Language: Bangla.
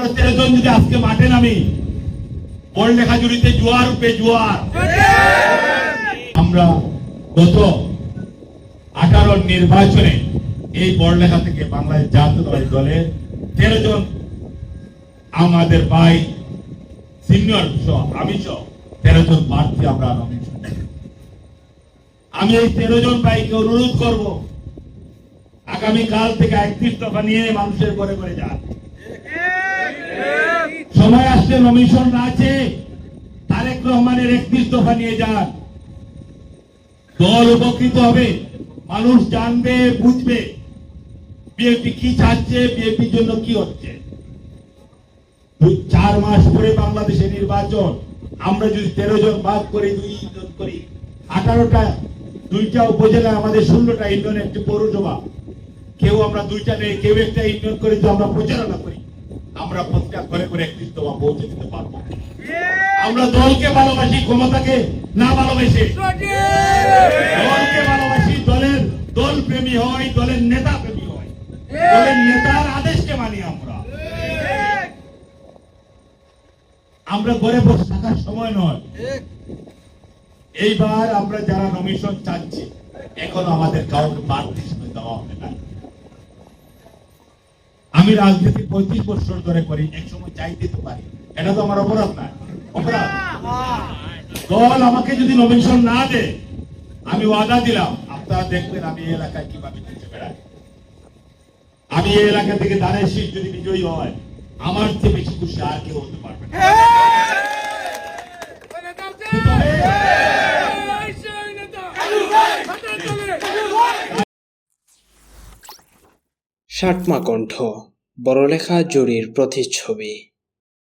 আমরা তেরো যদি আজকে মাঠে নামি। বল জোয়ার উপে জোয়ার। আমরা গত আঠারো নির্বাচনে এই বড়লেখা থেকে দলের তেরো জন আমাদের ভাই, সিনিয়র আমি তেরো জন প্রার্থী আমরা আমি এই তেরো জন ভাইকে অনুরোধ করব আগামী কাল থেকে একত্রিশ দফা নিয়ে মানুষের ঘরে ঘরে সময় আসছে নমিশন আছে। তারেক রহমানের একত্রিশ দফা নিয়ে যান। দল উপকৃত হবে। মানুষ জানবে, বুঝবে। বিএনপি কি চাচ্ছে বিএনপির জন্য কি হচ্ছে। চার মাস পরে বাংলাদেশে নির্বাচন। আমরা যদি তেরো জন ভাগ করি, দুই জন করি। আঠারোটা, দুইটা উপজেলা আমাদের ষোলোটা ইউনিয়ন, একটি পৌরসভা। কেউ আমরা দুইটা নেই, কেউ একটা ইউনিয়ন করে আমরা প্রচারণা করি। আমরা প্রত্যেক ঘরে করে একটি তোমা পৌঁছে দিতে পারব। আমরা দলকে ভালোবাসি ক্ষমতাকে না ভালোবেসে। দলকে ভালোবাসি দলের দল প্রেমী হয় দলের নেতা প্রেমী হয় দলের নেতার আদেশকে মানি আমরা। আমরা ঘরে বসে থাকার সময় নয়। এইবার আমরা যারা নমিশন চাচ্ছি এখন আমাদের কাউকে বাড়তি দেওয়া হবে না। আমি রাজনীতি পঁয়ত্রিশ বছর ধরে করি, এক সময় চাই দিতে পারি। এটা তো আমার অপরাধ না। অপরাধ। দল আমাকে যদি নমিশন না দেয়, আমি ওয়াদা দিলাম, আপনারা দেখবেন আমি এই এলাকায় কীভাবে ঘুরে বেড়াই। আমি এই এলাকা থেকে দানের শীষ যদি বিজয়ী হয়, আমার চেয়ে বেশি খুশি আর কেউ হতে পারবে ষাটমা কণ্ঠ বড়লেখা জুরির প্রতিচ্ছবি।